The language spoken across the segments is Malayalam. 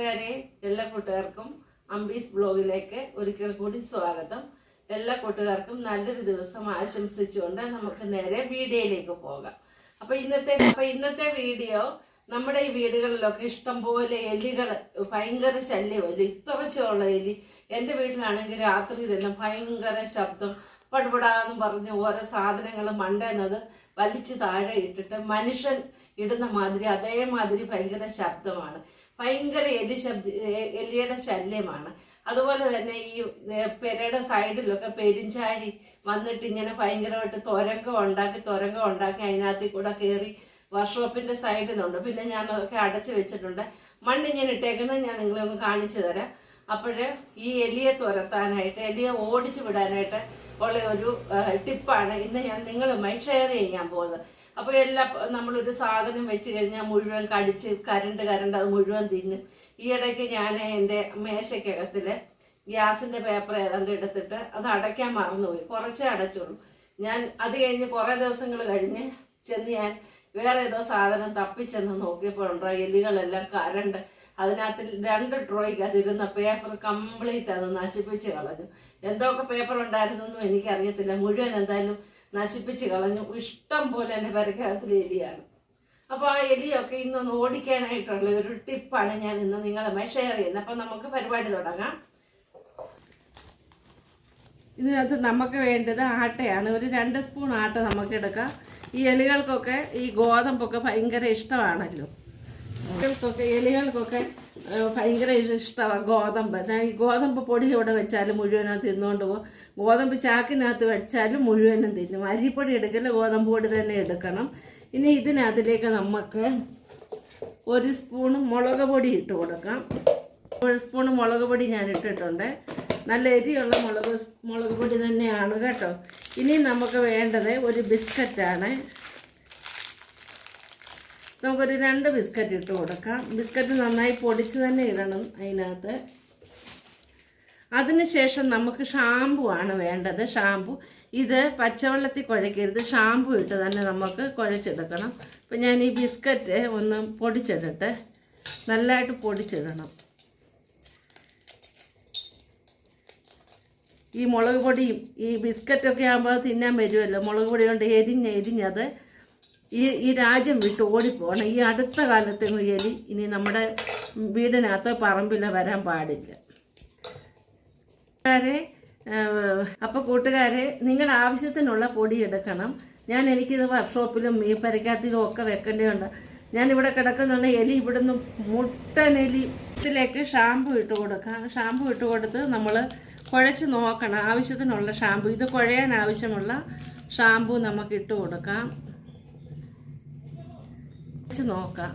കൂട്ടുകാരെ എല്ലാ കൂട്ടുകാർക്കും അംബീസ് ബ്ലോഗിലേക്ക് ഒരിക്കൽ കൂടി സ്വാഗതം. എല്ലാ കൂട്ടുകാർക്കും നല്ലൊരു ദിവസം ആശംസിച്ചുകൊണ്ട് നമുക്ക് നേരെ വീഡിയോയിലേക്ക് പോകാം. അപ്പൊ ഇന്നത്തെ അപ്പൊ ഇന്നത്തെ വീഡിയോ നമ്മുടെ ഈ വീടുകളിലൊക്കെ ഇഷ്ടംപോലെ എലികൾ ഭയങ്കര ശല്യമല്ല ഇത്രച്ചുള്ള എലി. എന്റെ വീട്ടിലാണെങ്കിൽ രാത്രിയിലെല്ലാം ഭയങ്കര ശബ്ദം. പടപടാന്ന് പറഞ്ഞ് ഓരോ സാധനങ്ങൾ മണ്ടെന്നത് വലിച്ചു താഴെ ഇട്ടിട്ട് മനുഷ്യൻ ഇടുന്ന മാതിരി അതേമാതിരി ഭയങ്കര ശബ്ദമാണ്. ഭയങ്കര എലി ശബ്ദ എലിയുടെ ശല്യമാണ്. അതുപോലെ തന്നെ ഈ പെരയുടെ സൈഡിലൊക്കെ പെരിഞ്ചാടി വന്നിട്ട് ഇങ്ങനെ ഭയങ്കരമായിട്ട് തുരങ്കം ഉണ്ടാക്കി തുരങ്കം ഉണ്ടാക്കി അതിനകത്തിൽ കൂടെ കയറി വർക്ക്ഷോപ്പിന്റെ സൈഡിലുണ്ട്. പിന്നെ ഞാൻ അതൊക്കെ അടച്ചു വെച്ചിട്ടുണ്ട്. മണ്ണ് ഞാൻ ഇട്ടേക്കുന്നത് ഞാൻ നിങ്ങളെ ഒന്ന് കാണിച്ചു തരാം. അപ്പോഴ് ഈ എലിയെ തുരത്താനായിട്ട് എലിയെ ഓടിച്ചു വിടാനായിട്ട് ഉള്ള ഒരു ടിപ്പാണ് ഇന്ന് ഞാൻ നിങ്ങളുമായി ഷെയർ ചെയ്യാൻ പോകുന്നത്. അപ്പോൾ എല്ലാ നമ്മളൊരു സാധനം വെച്ച് കഴിഞ്ഞാൽ മുഴുവൻ കടിച്ച് കരണ്ട് കരണ്ട് അത് മുഴുവൻ തിന്നും. ഈ ഇടയ്ക്ക് ഞാൻ എന്റെ മേശയ്ക്കകത്തിൽ ഗ്യാസിന്റെ പേപ്പർ ഏതാണ്ട് എടുത്തിട്ട് അത് അടയ്ക്കാൻ മറന്നുപോയി. കുറച്ചേ അടച്ചുള്ളൂ. ഞാൻ അത് കഴിഞ്ഞ് കുറേ ദിവസങ്ങൾ കഴിഞ്ഞ് ചെന്ന് ഞാൻ വേറെ ഏതോ സാധനം തപ്പിച്ചെന്ന് നോക്കിയപ്പോഴുണ്ടോ എലികളെല്ലാം കരണ്ട് അതിനകത്ത് രണ്ട് ഡ്രോയ്ക്ക് അതിരുന്ന പേപ്പർ കംപ്ലീറ്റ് അത് നശിപ്പിച്ച് കളഞ്ഞു. എന്തൊക്കെ പേപ്പർ ഉണ്ടായിരുന്നൊന്നും എനിക്കറിയത്തില്ല. മുഴുവൻ എന്തായാലും നശിപ്പിച്ച് കളഞ്ഞു. ഇഷ്ടം പോലെ എന്റെ പരിക്കകത്തിൽ എലിയാണ്. അപ്പോൾ ആ എലിയൊക്കെ ഇന്നൊന്ന് ഓടിക്കാനായിട്ടുള്ള ഒരു ടിപ്പാണ് ഞാൻ ഇന്ന് നിങ്ങളുമായി ഷെയർ ചെയ്യുന്നത്. അപ്പം നമുക്ക് പരിപാടി തുടങ്ങാം. ഇതിനകത്ത് നമുക്ക് വേണ്ടത് ആട്ടയാണ്. ഒരു രണ്ട് സ്പൂൺ ആട്ട നമുക്ക് എടുക്കാം. ഈ എലികൾക്കൊക്കെ ഈ ഗോതമ്പൊക്കെ ഭയങ്കര ഇഷ്ടമാണല്ലോ. എലികൾക്കൊക്കെ എലികൾക്കൊക്കെ ഭയങ്കര ഇഷ്ടമാണ് ഗോതമ്പ്. ഞാൻ ഈ ഗോതമ്പ് പൊടി ഇവിടെ വെച്ചാലും മുഴുവനും തിന്നുകൊണ്ട് പോകും ഗോതമ്പ് ചാക്കിനകത്ത് വെച്ചാലും മുഴുവനും തിന്നും. അരിപ്പൊടി എടുക്കൽ ഗോതമ്പ് പൊടി തന്നെ എടുക്കണം. ഇനി ഇതിനകത്തിലേക്ക് നമുക്ക് ഒരു സ്പൂൺ മുളക് പൊടി ഇട്ട് കൊടുക്കാം. ഒരു സ്പൂൺ മുളക് പൊടി ഞാൻ ഇട്ടിട്ടുണ്ട്. നല്ല എരിയുള്ള മുളക് മുളക് പൊടി തന്നെയാണ് കേട്ടോ. ഇനി നമുക്ക് വേണ്ടത് ഒരു ബിസ്ക്കറ്റാണ്. നമുക്കൊരു രണ്ട് ബിസ്ക്കറ്റ് ഇട്ട് കൊടുക്കാം. ബിസ്ക്കറ്റ് നന്നായി പൊടിച്ച് തന്നെ ഇടണം അതിനകത്ത്. അതിനുശേഷം നമുക്ക് ഷാമ്പു ആണ് വേണ്ടത്. ഷാമ്പു. ഇത് പച്ചവെള്ളത്തിൽ കുഴക്കരുത്. ഷാമ്പു ഇട്ട് തന്നെ നമുക്ക് കുഴച്ചെടുക്കണം. അപ്പം ഞാൻ ഈ ബിസ്ക്കറ്റ് ഒന്ന് പൊടിച്ചിടട്ട് നല്ലതായിട്ട് പൊടിച്ചിടണം. ഈ മുളക് പൊടിയും ഈ ബിസ്ക്കറ്റൊക്കെ ആകുമ്പോൾ തിന്നാൻ വരുമല്ലോ. മുളക് പൊടി കൊണ്ട് എരിഞ്ഞ് എരിഞ്ഞത് ഈ ഈ രാജ്യം വിട്ട് ഓടിപ്പോകണം. ഈ അടുത്ത കാലത്തെ എലി ഇനി നമ്മുടെ വീടിനകത്ത് പറമ്പിൽ വരാൻ പാടില്ല. കൂട്ടുകാരെ അപ്പോൾ കൂട്ടുകാരെ നിങ്ങളുടെ ആവശ്യത്തിനുള്ള പൊടി എടുക്കണം. ഞാൻ എനിക്കിത് വർക്ക്ഷോപ്പിലും മീൻ പരിക്കാത്തിലും ഒക്കെ വെക്കേണ്ടതുണ്ട്. ഞാനിവിടെ കിടക്കുന്നുണ്ട്. എലി ഇവിടുന്ന് മുട്ടൻ എലി ഇതിലേക്ക് ഷാമ്പു ഇട്ട് കൊടുക്കാം. ഷാമ്പു ഇട്ട് കൊടുത്ത് നമ്മൾ കുഴച്ച് നോക്കണം. ആവശ്യത്തിനുള്ള ഷാമ്പു. ഇത് കുഴയാൻ ആവശ്യമുള്ള ഷാമ്പു നമുക്ക് ഇട്ട് കൊടുക്കാം. കുഴച്ച് നോക്കാം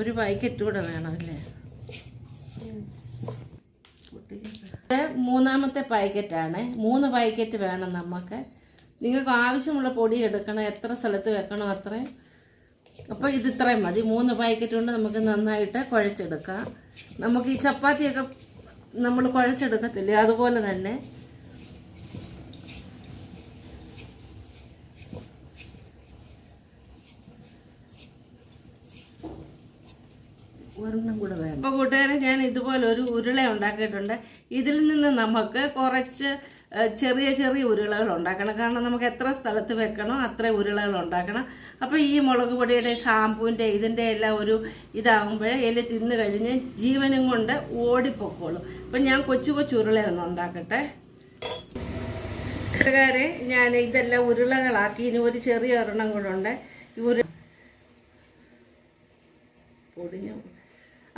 ഒരു പാക്കറ്റ് കൂടെ വേണം അല്ലേ മൂന്നാമത്തെ പാക്കറ്റാണ്. മൂന്ന് പാക്കറ്റ് വേണം നമുക്ക് നിങ്ങൾക്ക് ആവശ്യമുള്ള പൊടി എടുക്കണം എത്ര സ്ഥലത്ത് വെക്കണോ അത്രയും അപ്പോൾ ഇത് ഇത്രയും മതി. മൂന്ന് പാക്കറ്റ് കൊണ്ട് നമുക്ക് നന്നായിട്ട് കുഴച്ചെടുക്കാം. നമുക്ക് ഈ ചപ്പാത്തിയൊക്കെ നമ്മൾ കുഴച്ചെടുക്കത്തില്ലേ? അതുപോലെ തന്നെ ഒരെണ്ണം കൂടെ വേണം. അപ്പോൾ കൂട്ടുകാരെ ഞാൻ ഇതുപോലെ ഒരു ഉരുള ഉണ്ടാക്കിയിട്ടുണ്ട്. ഇതിൽ നിന്ന് നമുക്ക് കുറച്ച് ചെറിയ ചെറിയ ഉരുളകൾ ഉണ്ടാക്കണം. കാരണം നമുക്ക് എത്ര സ്ഥലത്ത് വെക്കണോ അത്ര ഉരുളകൾ ഉണ്ടാക്കണം. അപ്പോൾ ഈ മുളക് പൊടിയുടെ ഷാമ്പൂവിന്റെ ഇതിന്റെ എല്ലാം ഒരു ഇതാകുമ്പോഴേ എലി തിന്ന് കഴിഞ്ഞ് ജീവനും കൊണ്ട് ഓടിപ്പോക്കോളും. അപ്പം ഞാൻ കൊച്ചു കൊച്ചു ഉരുളയൊന്നും ഉണ്ടാക്കട്ടെ. കൂട്ടുകാരെ ഞാൻ ഇതെല്ലാം ഉരുളകളാക്കി. ഇനി ഒരു ചെറിയ ഒരെണ്ണം കൂടെ ഉണ്ട്. ഉരു പൊടിഞ്ഞു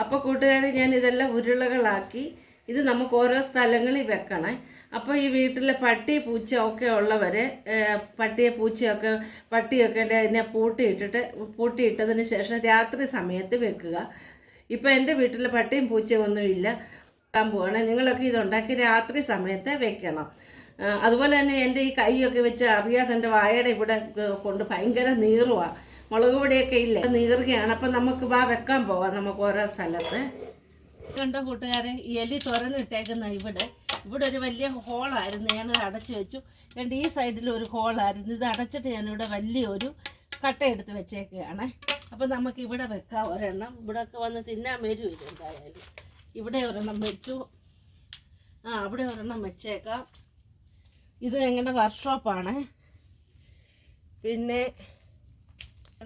അപ്പോൾ കൂട്ടുകാരെ ഞാൻ ഇതെല്ലാം ഉരുളകളാക്കി. ഇത് നമുക്ക് ഓരോ സ്ഥലങ്ങളിൽ വെക്കണേ. അപ്പോൾ ഈ വീട്ടിലെ പട്ടി പൂച്ച ഒക്കെ ഉള്ളവർ പട്ടിയെ പൂച്ചയൊക്കെ പട്ടിയൊക്കെ അതിനെ പൂട്ടിയിട്ടിട്ട് പൂട്ടിയിട്ടതിന് ശേഷം രാത്രി സമയത്ത് വെക്കുക. ഇപ്പോൾ എന്റെ വീട്ടിലെ പട്ടിയും പൂച്ചയും ഒന്നുമില്ല വെക്കാൻ നിങ്ങളൊക്കെ ഇതുണ്ടാക്കി രാത്രി സമയത്ത് വെക്കണം. അതുപോലെ തന്നെ എന്റെ ഈ കൈയൊക്കെ വെച്ച് അറിയാതെ എന്റെ വായയുടെ ഇവിടെ കൊണ്ട് ഭയങ്കര നീറുവാ. മുളക് പൊടിയൊക്കെ ഇല്ലേ? നീറുകയാണ് അപ്പം നമുക്ക് വാ വെക്കാൻ പോവാം നമുക്ക് ഓരോ സ്ഥലത്ത്. കണ്ടോ കൂട്ടുകാരെ ഈ എലി തുറന്നിട്ടേക്കുന്ന ഇവിടെ ഇവിടെ ഒരു വലിയ ഹോളായിരുന്നു. ഞാനത് അടച്ചു വെച്ചു. രണ്ട് ഈ സൈഡിൽ ഒരു ഹോളായിരുന്നു. ഇത് അടച്ചിട്ട് ഞാനിവിടെ വലിയൊരു കട്ട എടുത്ത് വെച്ചേക്കുകയാണ് അപ്പം നമുക്ക് ഇവിടെ വെക്കാം ഒരെണ്ണം. ഇവിടെ ഒക്കെ വന്ന് തിന്നാൻ വരും ഇത് എന്തായാലും. ഇവിടെ ഒരെണ്ണം വെച്ചു. ആ അവിടെ ഒരെണ്ണം വെച്ചേക്കാം. ഇത് ഞങ്ങളുടെ വർക്ക്ഷോപ്പാണ് പിന്നെ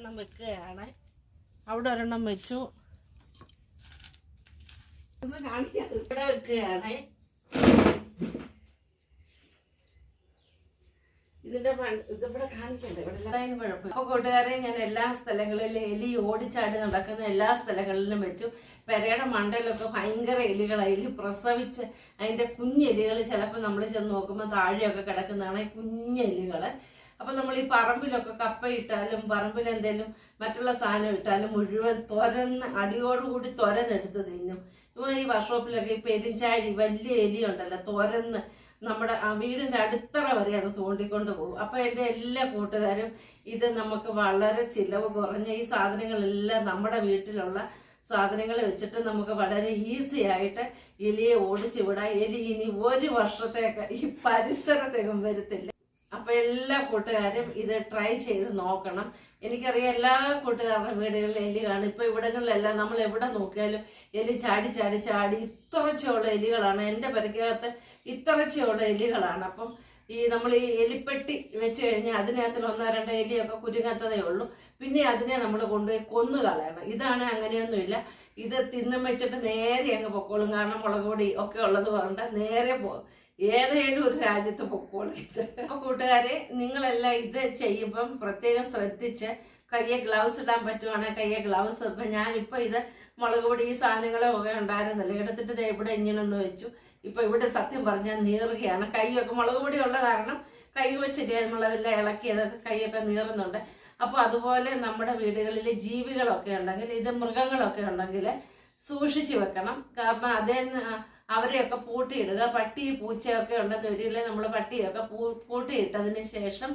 ഒരെണ്ണം വെക്കുകയാണ്. അവിടെ ഒരെണ്ണം വെച്ചു. ഇവിടെ വെക്കുകയാണ്. ഇതിന്റെ ഇത് ഇവിടെ കാണിക്കണ്ടേ? ഇവിടെ കുഴപ്പം കൂട്ടുകാരെ ഞാൻ എല്ലാ സ്ഥലങ്ങളിലും എലി ഓടിച്ചാടി നടക്കുന്ന എല്ലാ സ്ഥലങ്ങളിലും വെച്ചു. പെരയുടെ മണ്ടയിലൊക്കെ ഭയങ്കര എലികളായി എലി പ്രസവിച്ച് അതിന്റെ കുഞ്ഞെലികൾ ചിലപ്പോൾ നമ്മൾ ചെന്ന് നോക്കുമ്പോൾ താഴെയൊക്കെ കിടക്കുന്നതാണ് കുഞ്ഞെലികൾ. അപ്പൊ നമ്മൾ ഈ പറമ്പിലൊക്കെ കപ്പ ഇട്ടാലും പറമ്പിൽ എന്തെങ്കിലും മറ്റുള്ള സാധനം ഇട്ടാലും മുഴുവൻ തുരന്ന് അടിയോടുകൂടി തുരന്നെടുത്ത് തിന്നും. ഇപ്പൊ ഈ വർക്ക്ഷോപ്പിലൊക്കെ ഈ പെരിഞ്ചാഴി വലിയ എലി ഉണ്ടല്ലോ തുരന്ന് നമ്മുടെ ആ വീടിന്റെ അടുത്തറ വരെ അത് തോണ്ടിക്കൊണ്ട് പോകും. അപ്പൊ എന്റെ എല്ലാ കൂട്ടുകാരും ഇത് നമുക്ക് വളരെ ചിലവ് കുറഞ്ഞ ഈ സാധനങ്ങളെല്ലാം നമ്മുടെ വീട്ടിലുള്ള സാധനങ്ങൾ വെച്ചിട്ട് നമുക്ക് വളരെ ഈസി ആയിട്ട് എലിയെ ഓടിച്ചു വിടാം. എലി ഇനി ഒരു വർഷത്തേക്ക് ഈ പരിസരത്തേക്കും വരത്തില്ല. അപ്പൊ എല്ലാ കൂട്ടുകാരും ഇത് ട്രൈ ചെയ്ത് നോക്കണം. എനിക്കറിയാം എല്ലാ കൂട്ടുകാരുടെ വീടുകളിൽ കാണും. ഇപ്പം ഇവിടങ്ങളിലെല്ലാം നമ്മൾ എവിടെ നോക്കിയാലും എലി ചാടി ചാടി ചാടി ഇത്രച്ചുള്ള എലികളാണ്. എന്റെ പരിക്കകത്ത് ഇത്രച്ചുള്ള എലികളാണ്. അപ്പം ഈ നമ്മൾ ഈ എലിപ്പെട്ടി വെച്ച് കഴിഞ്ഞാൽ അതിനകത്തിൽ ഒന്നോ രണ്ടോ എലിയൊക്കെ കുരുങ്ങത്തതേ ഉള്ളൂ. പിന്നെ അതിനെ നമ്മൾ കൊണ്ടുപോയി കൊന്നു കളയണം. ഇതാണ് അങ്ങനെയൊന്നുമില്ല. ഇത് തിന്നും വെച്ചിട്ട് നേരെ അങ്ങ് പൊക്കോളും. കാരണം മുളക് പൊടി ഒക്കെ ഉള്ളത് കൊണ്ട് നേരെ പോ ഏതെങ്കിലും ഒരു രാജ്യത്ത് പൊക്കോളും അപ്പൊ കൂട്ടുകാരെ നിങ്ങളെല്ലാം ഇത് ചെയ്യുമ്പം പ്രത്യേകം ശ്രദ്ധിച്ച് കയ്യെ ഗ്ലൗസ് ഇടാൻ പറ്റുവാണെങ്കിൽ കയ്യെ ഗ്ലൗസ് ഇടണം ഞാനിപ്പോൾ ഇത് മുളക് പൊടി ഈ സാധനങ്ങളൊക്കെ ഉണ്ടായിരുന്നില്ല എടുത്തിട്ട് ഇവിടെ ഇങ്ങനെ ഒന്ന് വെച്ചു. ഇപ്പൊ ഇവിടെ സത്യം പറഞ്ഞാൽ നീറുകയാണ്. കൈയൊക്കെ മുളക് പൊടി ഉള്ള കാരണം കൈ വെച്ചിട്ട് നമ്മളതെല്ലാം ഇളക്കി അതൊക്കെ കൈയൊക്കെ നീറുന്നുണ്ട്. അപ്പോൾ അതുപോലെ നമ്മുടെ വീടുകളിൽ ജീവികളൊക്കെ ഉണ്ടെങ്കിൽ ഇത് മൃഗങ്ങളൊക്കെ ഉണ്ടെങ്കിൽ സൂക്ഷിച്ചു വെക്കണം. കാരണം അതേ അവരെയൊക്കെ പൂട്ടിയിടുക പട്ടി പൂച്ചയൊക്കെ ഉള്ള വരില്ലേ നമ്മൾ പട്ടിയൊക്കെ പൂ പൂട്ടിയിട്ടതിന് ശേഷം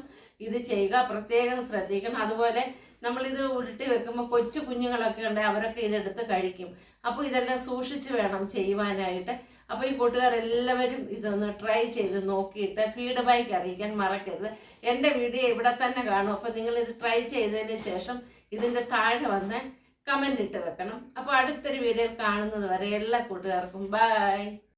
ഇത് ചെയ്യുക. പ്രത്യേകം ശ്രദ്ധിക്കണം. അതുപോലെ നമ്മളിത് ഉരുട്ടി വെക്കുമ്പോൾ കൊച്ചു കുഞ്ഞുങ്ങളൊക്കെ ഉണ്ട് അവരൊക്കെ ഇതെടുത്ത് കഴിക്കും. അപ്പോൾ ഇതെല്ലാം സൂക്ഷിച്ച് വേണം ചെയ്യുവാനായിട്ട്. അപ്പോൾ ഈ കൂട്ടുകാരെല്ലാവരും ഇതൊന്ന് ട്രൈ ചെയ്ത് നോക്കിയിട്ട് ഫീഡ്ബാക്ക് അറിയിക്കാൻ മറക്കരുത്. എന്റെ വീഡിയോ ഇവിടെ തന്നെ കാണും. അപ്പോൾ നിങ്ങൾ ഇത് ട്രൈ ചെയ്തതിന് ശേഷം ഇതിന്റെ താഴെ വന്ന് കമന്റ് ഇട്ട് വെക്കണം. അപ്പോൾ അടുത്തൊരു വീഡിയോയിൽ കാണുന്നത് വരെ എല്ലാ കൂട്ടുകാർക്കും ബൈ